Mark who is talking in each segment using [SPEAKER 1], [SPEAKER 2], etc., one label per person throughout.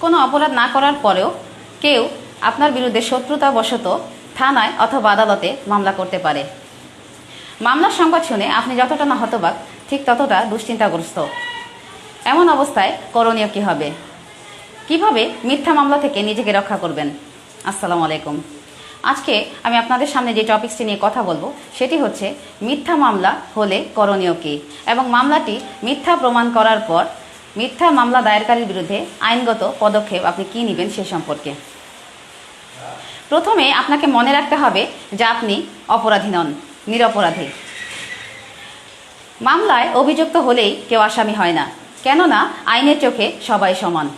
[SPEAKER 1] কোনো অপরাধ না করার পরেও কেউ আপনার বিরুদ্ধে শত্রুতাবশত থানায় অথবা আদালতে মামলা করতে পারে। মামলার সংবাদ শুনে আপনি যতটা না হতবাক, ঠিক ততটা দুশ্চিন্তাগ্রস্ত। এমন অবস্থায় করণীয় কী হবে? কীভাবে মিথ্যা মামলা থেকে নিজেকে রক্ষা করবেন? আসসালামু আলাইকুম। আজকে আমি আপনাদের সামনে যে টপিকসটি নিয়ে কথা বলব, সেটি হচ্ছে মিথ্যা মামলা হলে করণীয় কী? এবং মামলাটি মিথ্যা প্রমাণ করার পর মিথ্যা মামলা দায়েরকারীর বিরুদ্ধে আইনগত পদক্ষেপ আপনি কী নেবেন সে সম্পর্কে? প্রথমে আপনাকে মনে রাখতে হবে যে আপনি অপরাধী নন, নিরপরাধী। মামলায় অভিযুক্ত হলেই কেউ আসামি হয় না, কেননা আইনের চোখে সবাই সমান।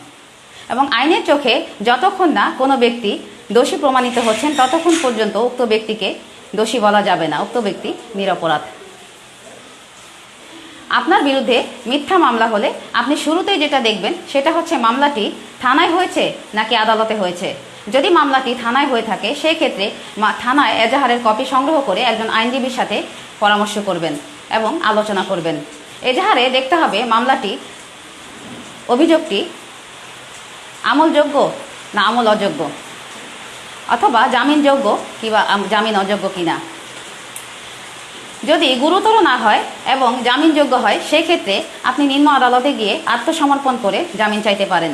[SPEAKER 1] এবং আইনের চোখে যতক্ষণ না কোনো ব্যক্তি দোষী প্রমাণিত হচ্ছেন, ততক্ষণ পর্যন্ত উক্ত ব্যক্তিকে দোষী বলা যাবে না, উক্ত ব্যক্তি নিরপরাধ। আপনার বিরুদ্ধে মিথ্যা মামলা হলে আপনি শুরুতেই যেটা দেখবেন সেটা হচ্ছে মামলাটি থানায় হয়েছে নাকি আদালতে হয়েছে? যদি মামলাটি থানায় হয়ে থাকে, সেই ক্ষেত্রে থানায় এজাহারের কপি সংগ্রহ করে একজন আইনজীবীর সাথে পরামর্শ করবেন এবং আলোচনা করবেন। এজাহারে দেখতে হবে মামলাটি অভিযোগটি আমলযোগ্য না আমল অযোগ্য? অথবা জামিনযোগ্য কিংবা জামিন অযোগ্য কিনা? যদি গুরুতর না হয় এবং জামিনযোগ্য হয়, সেক্ষেত্রে আপনি নিম্ন আদালতে গিয়ে আত্মসমর্পণ করে জামিন চাইতে পারেন।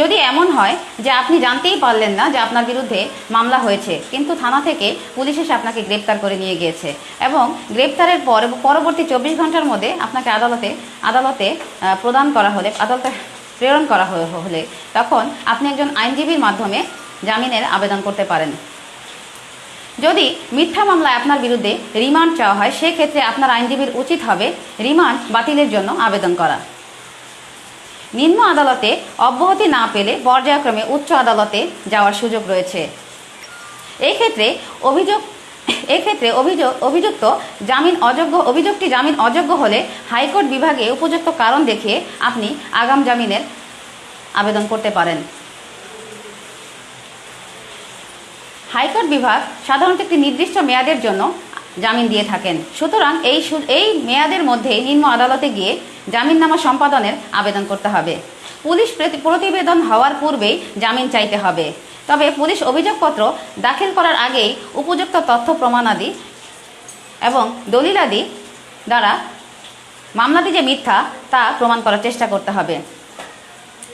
[SPEAKER 1] যদি এমন হয় যে আপনি জানতেই পারলেন না যে আপনার বিরুদ্ধে মামলা হয়েছে, কিন্তু থানা থেকে পুলিশ এসে আপনাকে গ্রেপ্তার করে নিয়ে গিয়েছে এবং গ্রেপ্তারের পর, পরবর্তী চব্বিশ ঘণ্টার মধ্যে আপনাকে আদালতে আদালতে প্রদান করা হলে, আদালতে প্রেরণ করা হলে তখন আপনি একজন আইনজীবীর মাধ্যমে জামিনের আবেদন করতে পারেন। যদি মিথ্যা মামলায় আপনার বিরুদ্ধে রিমান্ড চাওয়া হয়, সেক্ষেত্রে আপনার আইনজীবীর উচিত হবে রিমান্ড বাতিলের জন্য আবেদন করা। নিম্ন আদালতে অব্যাহতি না পেলে পর্যায়ক্রমে উচ্চ আদালতে যাওয়ার সুযোগ রয়েছে। এক্ষেত্রে অভিযোগ এক্ষেত্রে অভিযোগ, অভিযুক্ত জামিন অযোগ্য অভিযোগটি জামিন অযোগ্য হলে হাইকোর্ট বিভাগে উপযুক্ত কারণ দেখিয়ে আপনি আগাম জামিনের আবেদন করতে পারেন। হাইকোর্ট বিভাগ সাধারণত একটি নির্দিষ্ট মেয়াদের জন্য জামিন দিয়ে থাকেন। সুতরাং এই এই মেয়াদের মধ্যে নিম্ন আদালতে গিয়ে জামিননামা সম্পাদনের আবেদন করতে হবে। পুলিশ প্রতি- প্রতিবেদন হওয়ার পূর্বেই জামিন চাইতে হবে। তবে পুলিশ অভিযোগপত্র দাখিল করার আগেই উপযুক্ত তথ্য প্রমাণাদি এবং দলিলাদি দ্বারা মামলাটি যে মিথ্যা তা প্রমাণ করার চেষ্টা করতে হবে।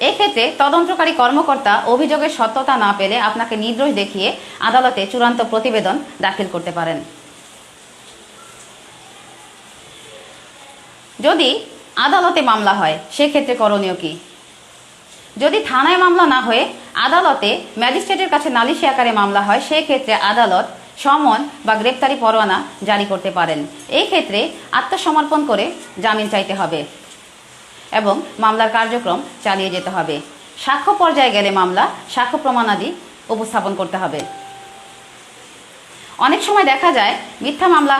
[SPEAKER 1] এক্ষেত্রে তদন্তকারী কর্মকর্তা অভিযোগের সত্যতা না পেলে আপনাকে নির্দোষ দেখিয়ে আদালতে চূড়ান্ত প্রতিবেদন দাখিল করতে পারেন। যদি আদালতে মামলা হয়, সেক্ষেত্রে করণীয় কি? যদি থানায় মামলা না হয়ে আদালতে ম্যাজিস্ট্রেটের কাছে নালিশি আকারে মামলা হয়, সেক্ষেত্রে আদালত সমন বা গ্রেপ্তারি পরোয়ানা জারি করতে পারেন। এই ক্ষেত্রে আত্মসমর্পণ করে জামিন চাইতে হবে। এবং মামলার কার্যক্রম চালিয়ে যেতে হবে। সাক্ষ্য পর্যায়ে গেলে মামলা, সাক্ষ্য প্রমাণাদি উপস্থাপন করতে হবে। অনেক সময় দেখা যায়, মিথ্যা মামলা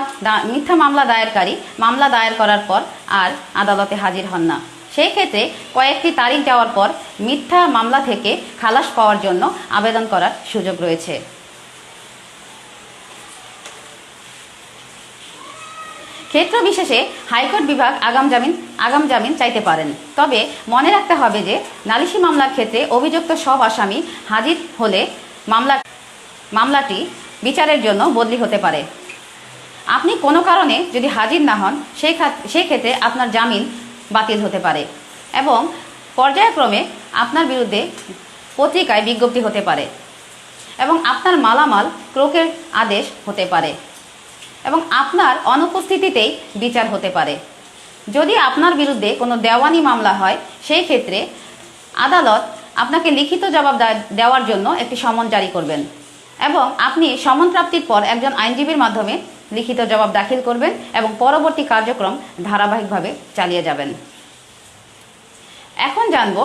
[SPEAKER 1] মিথ্যা মামলা দায়েরকারী মামলা দায়ের করার পর আর আদালতে হাজির হন না। সেই ক্ষেত্রে কয়েকটি তারিখ যাওয়ার পর মিথ্যা মামলা থেকে খালাস পাওয়ার জন্য আবেদন করার সুযোগ রয়েছে। ক্ষেত্র বিশেষে হাইকোর্ট বিভাগ আগাম জামিন আগাম জামিন চাইতে পারেন। তবে মনে রাখতে হবে যে নালিশি মামলার ক্ষেত্রে অভিযুক্ত সব আসামি হাজির হলে মামলা, মামলাটি বিচারের জন্য বদলি হতে পারে। আপনি কোনো কারণে যদি হাজির না হন, সেই সেই ক্ষেত্রে আপনার জামিন বাতিল হতে পারে এবং পর্যায়ক্রমে আপনার বিরুদ্ধে পত্রিকায় বিজ্ঞপ্তি হতে পারে এবং আপনার মালামাল ক্রোকের আদেশ হতে পারে। এবং আপনার অনুপস্থিতিতেই বিচার হতে পারে। যদি আপনার বিরুদ্ধে কোনো দেওয়ানি মামলা হয়, সেই ক্ষেত্রে আদালত আপনাকে লিখিত জবাব দেওয়ার জন্য একটি সমন জারি করবেন এবং আপনি সমন প্রাপ্তির পর একজন আইনজীবীর মাধ্যমে লিখিত জবাব দাখিল করবেন এবং পরবর্তী কার্যক্রম ধারাবাহিকভাবে চালিয়ে যাবেন। এখন জানব,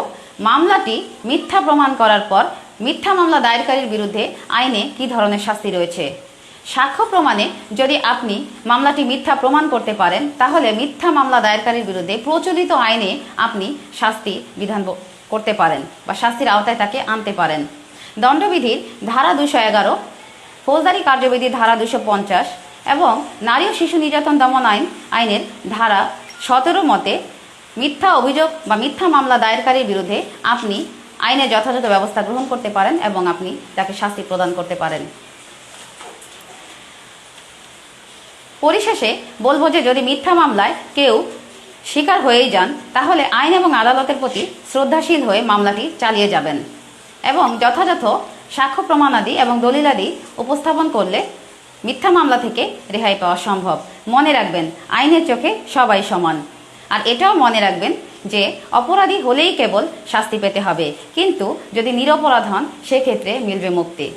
[SPEAKER 1] মামলাটি মিথ্যা প্রমাণ করার পর মিথ্যা মামলা দায়েরকারীর বিরুদ্ধে আইনে কী ধরনের শাস্তি রয়েছে। সাক্ষ্য প্রমাণে যদি আপনি মামলাটি মিথ্যা প্রমাণ করতে পারেন, তাহলে মিথ্যা মামলা দায়েরকারীর বিরুদ্ধে প্রচলিত আইনে আপনি শাস্তি বিধান করতে পারেন বা শাস্তির আওতায় তাকে আনতে পারেন। দণ্ডবিধির ধারা দুশো এগারো, ফৌজদারি কার্যবিধির ধারা দুশো পঞ্চাশ এবং নারী ও শিশু নির্যাতন দমন আইন, আইনের ধারা সতেরো মতে মিথ্যা অভিযোগ বা মিথ্যা মামলা দায়েরকারীর বিরুদ্ধে আপনি আইনে যথাযথ ব্যবস্থা গ্রহণ করতে পারেন এবং আপনি তাকে শাস্তি প্রদান করতে পারেন। পরিশেষে বলব যে যদি মিথ্যা মামলায় কেউ শিকার হয়েই যান, তাহলে আইন এবং আদালতের প্রতি শ্রদ্ধাশীল হয়ে মামলাটি চালিয়ে যাবেন এবং যথাযথ সাক্ষ্য প্রমাণাদি এবং দলিলাদি উপস্থাপন করলে মিথ্যা মামলা থেকে রেহাই পাওয়া সম্ভব। মনে রাখবেন, আইনের চোখে সবাই সমান। আর এটাও মনে রাখবেন যে অপরাধী হলেই কেবল শাস্তি পেতে হবে। কিন্তু যদি নিরপরাধ হন, সেক্ষেত্রে মিলবে মুক্তি।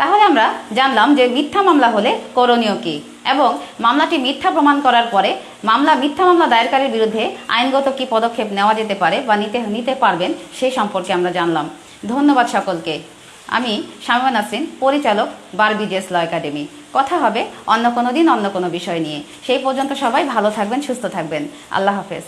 [SPEAKER 1] তাহলে আমরা জানলাম যে মিথ্যা মামলা হলে করণীয় কি এবং মামলাটি মিথ্যা প্রমাণ করার পরে মামলা মিথ্যা মামলা দায়েরকারীর বিরুদ্ধে আইনগত কি পদক্ষেপ নেওয়া যেতে পারে বা নিতে নিতে পারবেন সেই সম্পর্কে আমরা জানলাম। ধন্যবাদ সকলকে। আমি শামিমা নাসরিন, পরিচালক বার বিজেস ল একাডেমি। কথা হবে অন্য কোনো দিন, অন্য কোনো বিষয় নিয়ে। সেই পর্যন্ত সবাই ভালো থাকবেন, সুস্থ থাকবেন। আল্লাহ হাফেজ।